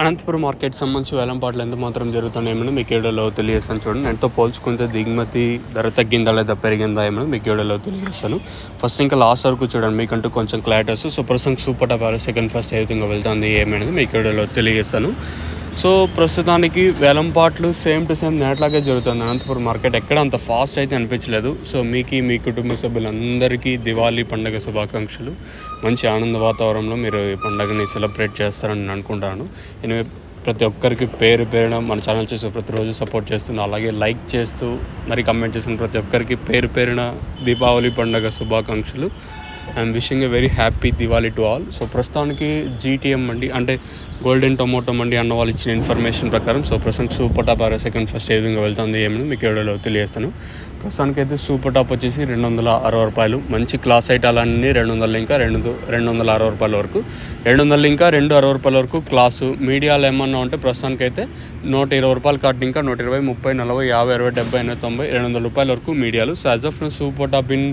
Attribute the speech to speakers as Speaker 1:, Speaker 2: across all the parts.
Speaker 1: Anantapuram market సంబంధించి వేలంపాట్లు ఎంత మాత్రం జరుగుతున్నాయేమో మీకు ఏడలో తెలియజేస్తాను చూడండి. నేనుతో పోల్చుకుంటే దిగుమతి ధర తగ్గిందా లేదా పెరిగిందా ఏమో మీకు ఏడలో తెలియజేస్తాను. ఫస్ట్ ఇంకా లాస్ట్ వరకు చూడండి మీకంటూ కొంచెం క్లారిటీ వస్తుంది. సో సంగ్ సూపర్ టాప్ సెకండ్ ఫస్ట్ ఏ విధంగా వెళ్తుంది ఏమనేది మీకు ఏడలో తెలియజేస్తాను. సో ప్రస్తుతానికి వేలంపాట్లు సేమ్ టు సేమ్ నేట్లాగే జరుగుతుంది. అనంతపురం మార్కెట్ ఎక్కడ అంత ఫాస్ట్ అయితే అనిపించలేదు. సో మీకు మీ కుటుంబ సభ్యులందరికీ దివాళీ పండుగ శుభాకాంక్షలు. మంచి ఆనంద వాతావరణంలో మీరు ఈ పండుగని సెలబ్రేట్ చేస్తారని నేను అనుకుంటాను. ఎనివే ప్రతి ఒక్కరికి పేరు పేరున మన ఛానల్ చేసి ప్రతిరోజు సపోర్ట్ చేస్తున్నా అలాగే లైక్ చేస్తూ మరి కమెంట్ చేసిన ప్రతి ఒక్కరికి పేరు పేరున దీపావళి పండుగ శుభాకాంక్షలు. I'm wishing a very happy Diwali to all so ప్రస్తుతానికి జీటీఎం మండి అంటే గోల్డెన్ టొమాటో మండి అన్న వాళ్ళు ఇచ్చిన ఇన్ఫర్మేషన్ ప్రకారం. సో ప్రస్తుతం సూపర్ టాప్ అరవై సెకండ్ ఫస్ట్ ఏ విధంగా వెళ్తుంది ఏమని మీకు ఎవడో తెలియజేస్తాను. ప్రస్తుతానికి అయితే సూపర్ టాప్ వచ్చేసి రెండు వందల అరవై రూపాయలు. మంచి క్లాస్ ఐటాలన్నీ రెండు వందల ఇంకా రెండు రెండు వందల అరవై రూపాయల వరకు. రెండు వందల ఇంకా రెండు అరవై రూపాయల వరకు క్లాసు మీడియాలో ఏమన్నా ఉంటే ప్రస్తుతానికి అయితే నూట ఇరవై రూపాయలు కాటు ఇంకా నూట ఇరవై ముప్పై నలభై యాభై అరవై డెబ్బై ఎనభై తొంభై రెండు వందల రూపాయల వరకు మీడియాలు. So as of super top in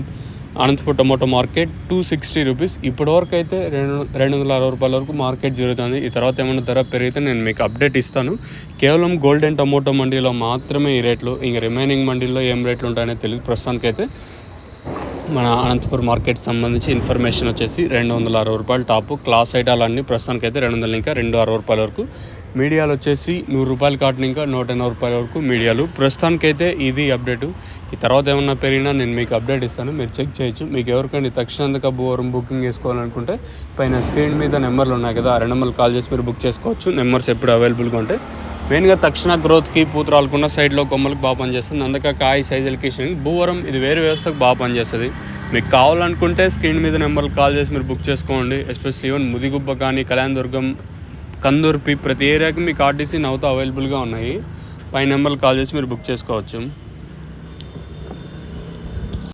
Speaker 1: Anantapur tomato market two sixty rupees. ఇప్పటి వరకు అయితే రెండు రెండు వందల అరవై రూపాయల వరకు మార్కెట్ జరుగుతుంది. ఈ తర్వాత ఏమైనా ధర పెరిగితే నేను మీకు అప్డేట్ ఇస్తాను. కేవలం గోల్డెన్ టొమాటో మండీలో మాత్రమే ఈ రేట్లు ఇంకా రిమైనింగ్ మండీలో ఏం రేట్లు ఉంటాయనే తెలియదు. ప్రస్తుతానికైతే మన అనంతపురం మార్కెట్ సంబంధించి ఇన్ఫర్మేషన్ వచ్చేసి రెండు వందల అరవై రూపాయలు టాపు. క్లాస్ ఐటాలన్నీ ప్రస్తుతానికి అయితే రెండు వందల ఇంకా రెండు అరవై రూపాయల వరకు. మీడియాలు వచ్చేసి నూరు రూపాయలు కాటిన ఇంకా నూట ఎనభై రూపాయల వరకు మీడియాలు. ప్రస్తుతానికైతే ఇది అప్డేటు. ఈ తర్వాత ఏమన్నా పెరిగినా నేను మీకు అప్డేట్ ఇస్తాను. మీరు చెక్ చేయొచ్చు. మీకు ఎవరికైనా తక్షణందుకు బోరం బుకింగ్ చేసుకోవాలనుకుంటే పైన స్క్రీన్ మీద నెంబర్లు ఉన్నాయి కదా ఆ రెండు నెంబర్లు కాల్ చేసి మీరు బుక్ చేసుకోవచ్చు. నెంబర్స్ ఎప్పుడు అవైలబుల్గా ఉంటాయి. మెయిన్గా తక్షణ గ్రోత్కి పూత సైడ్లో కొమ్మలకు బాగా పనిచేస్తుంది. అందుకే కాయ సైజులకి భూవరం ఇది వేరే వ్యవస్థకు బాగా పనిచేస్తుంది. మీకు కావాలనుకుంటే స్క్రీన్ మీద నెంబర్లు కాల్ చేసి మీరు బుక్ చేసుకోండి. ఎస్పెషల్లీ ఈవెన్ ముదిగుబ్బ కానీ కళ్యాణదుర్గం కందూర్పి ప్రతి ఏరియాకి మీకు ఆర్టీసీ నవ్వుతో అవైలబుల్గా ఉన్నాయి. పై నెంబర్లు కాల్ చేసి మీరు బుక్ చేసుకోవచ్చు.